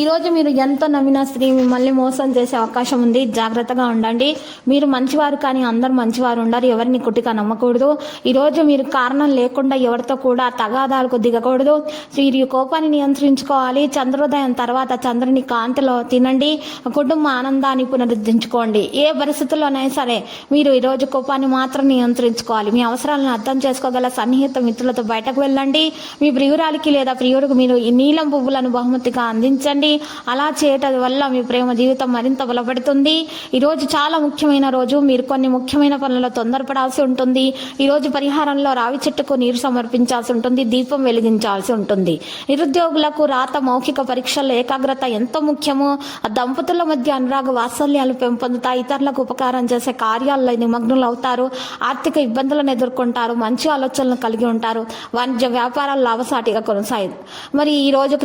ఈరోజు మీరు ఎంత నమ్మినా స్త్రీ మిమ్మల్ని మోసం చేసే అవకాశం ఉంది. జాగ్రత్తగా ఉండండి. మీరు మంచివారు కానీ అందరు మంచివారు ఉండరు ఎవరిని కుట్టిగా నమ్మకూడదు. ఈరోజు మీరు కారణం లేకుండా ఎవరితో కూడా తగాదాలకు దిగకూడదు. మీరు కోపాన్ని నియంత్రించుకోవాలి. చంద్రోదయం తర్వాత చంద్రుని కాంతిలో తినండి. కుటుంబ ఆనందాన్ని పునరుద్ధరించుకోండి. ఏ పరిస్థితుల్లోనైనా సరే మీరు ఈరోజు కోపాన్ని మాత్రం నియంత్రించుకోవాలి. మీ అవసరాలను అర్థం చేసుకోగల సన్నిహిత మిత్రులతో బయటకు వెళ్ళండి. మీ ప్రియురాలికి లేదా ప్రియుడికి మీరు ఈ నీలం పువ్వులను బహుమతిగా అందించండి. అలా చేయటం వల్ల మీ ప్రేమ జీవితం మరింత బలపడుతుంది. ఈరోజు చాలా ముఖ్యమైన రోజు. మీరు కొన్ని ముఖ్యమైన పనులలో తొందరపడాల్సి ఉంటుంది. ఈరోజు పరిహారంలో రావి చెట్టుకు నీరు సమర్పించాల్సి ఉంటుంది. దీపం వెలిగించాల్సి ఉంటుంది. నిరుద్యోగులకు రాత మౌఖిక పరీక్షల్లో ఏకాగ్రత ఎంతో ముఖ్యము ఆ దంపతుల మధ్య అనురాగ వాత్సల్యాలు పెంపొందుతాయి. ఇతరులకు ఉపకారం చేసే కార్యాల్లో నిమగ్నులు అవుతారు ఆర్థిక ఇబ్బందులను ఎదుర్కొంటారు. మంచి ఆలోచనలు కలిగి ఉంటారు. వాణిజ్య వ్యాపారాలు లాభసాటిగా కొనసాగు మరి ఈ రోజు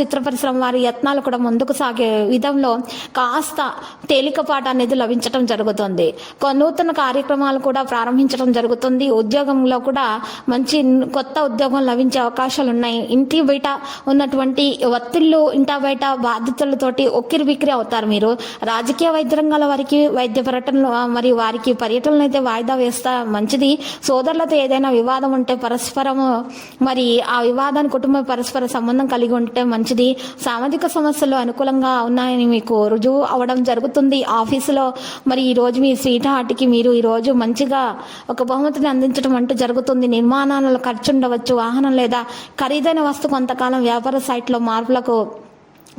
చిత్ర పరిశ్రమ వారి యత్నాలు కూడా ముందుకు సాగే విధంలో కాస్త తేలికపాట అనేది లభించడం జరుగుతుంది. కొ- నూతన కార్యక్రమాలు కూడా ప్రారంభించడం జరుగుతుంది. ఉద్యోగంలో కూడా మంచి కొత్త ఉద్యోగం లభించే అవకాశాలు ఉన్నాయి. ఇంటి బయట ఉన్నటువంటి ఒత్తిళ్ళు ఇంట బయట బాధ్యతలతోటి ఒక్కిరి బిక్కిరి అవుతారు మీరు. రాజకీయ వైద్య రంగాల వారికి వైద్య పర్యటనలు మరియు వారికి పర్యటనలు అయితే వాయిదా వేస్తా మంచిది. సోదరులతో ఏదైనా వివాదం ఉంటే పరస్పరము మరి ఆ వివాదాన్ని కుటుంబ పరస్పర సంబంధం కలిగి ఉంటే మంచిది. సామాజిక సమస్యలు అనుకూలంగా ఉన్నాయని మీకు రుజువు అవడం జరుగుతుంది. ఆఫీసులో మరి ఈరోజు మీ స్వీట్ హార్ట్కి మీరు ఈరోజు మంచిగా ఒక బహుమతిని అందించడం అంటూ జరుగుతుంది. నిర్మాణాలలో ఖర్చు ఉండవచ్చు వాహనం లేదా ఖరీదైన వస్తు కొంతకాలం వ్యాపార సైట్లో మార్పులకు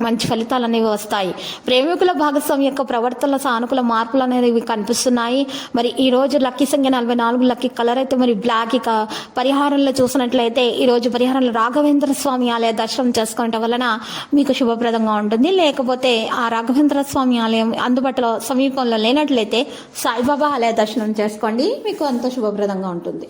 మంచి ఫలితాలు అనేవి వస్తాయి. ప్రేమికుల భాగస్వామి యొక్క ప్రవర్తనలో సానుకూల మార్పులు అనేవి కనిపిస్తున్నాయి. మరి ఈ రోజు లక్కీ సంఖ్య నలభై నాలుగు లక్కీ కలర్ అయితే మరి బ్లాక్. ఇక పరిహారంలో చూసినట్లయితే ఈ రోజు పరిహారంలో రాఘవేంద్ర స్వామి ఆలయ దర్శనం చేసుకోవటం వలన మీకు శుభప్రదంగా ఉంటుంది. లేకపోతే ఆ రాఘవేంద్ర స్వామి ఆలయం అందుబాటులో సమీపంలో లేనట్లయితే సాయిబాబా ఆలయ దర్శనం చేసుకోండి. మీకు అంత శుభప్రదంగా ఉంటుంది.